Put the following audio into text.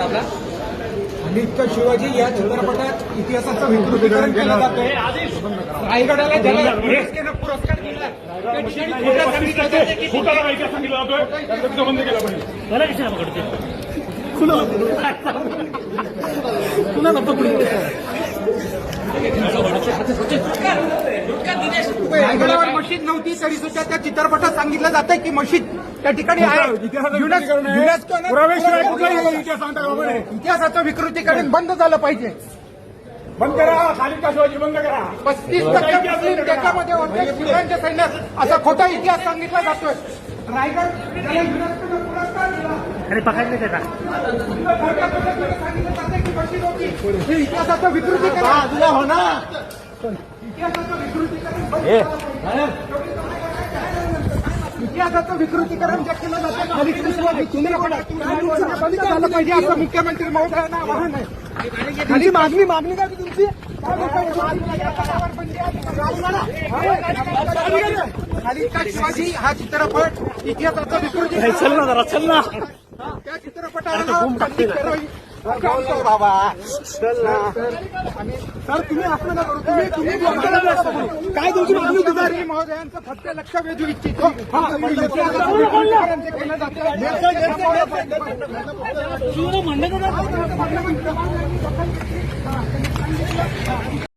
होता आपला आणि इतकं शिवाजी या चित्रपटात इतिहासाचं विकृतीकरण केलं जातंय. रायगडाला ज्याला पुरस्कार दिला. त्या ठिकाणी खोटं सांगितलं की खोटाला जातोय. बंद केलं पाहिजे. मशीद नव्हती तरी सुद्धा त्या चित्रपटात सांगितलं जातंय की मशीद त्या ठिकाणी आहे. इतिहासाचं विकृतीकरण. इतिहासाचं बंद झालं पाहिजे. बंद करा. खालीद का शिवाजी बंद करा. पस्तीस टक्के मुस्लिम त्याच्यामध्ये होते. शिवरायांच्या सैन्यात असा खोटा इतिहास सांगितला जातोय. रायगड अरे पकडले त्याचा खरं पद्धतीने सांगितलं जातंय की मशीद होती. हे इतिहासाचं विकृतीकरण होणार इतिहासाचं विकृतीकरण इतिहासाचं विकृतीकरण जे केलं जातं बंद झालं पाहिजे असं मुख्यमंत्री महोदयांना आवाहन आहे. खाली मागणी मागणी काय तुमची शिवाजी हा चित्रपट इतिहासाचं विकृतीकरण चल ना चल ना. त्या चित्रपटाला. बाबा. चल ना. सर तुम्ही असं नका करू. तुम्ही तुम्ही. काय तुमची मागणी सर महोदयांचं फक्त लक्ष वेधू इच्छितो. इतिहासाचं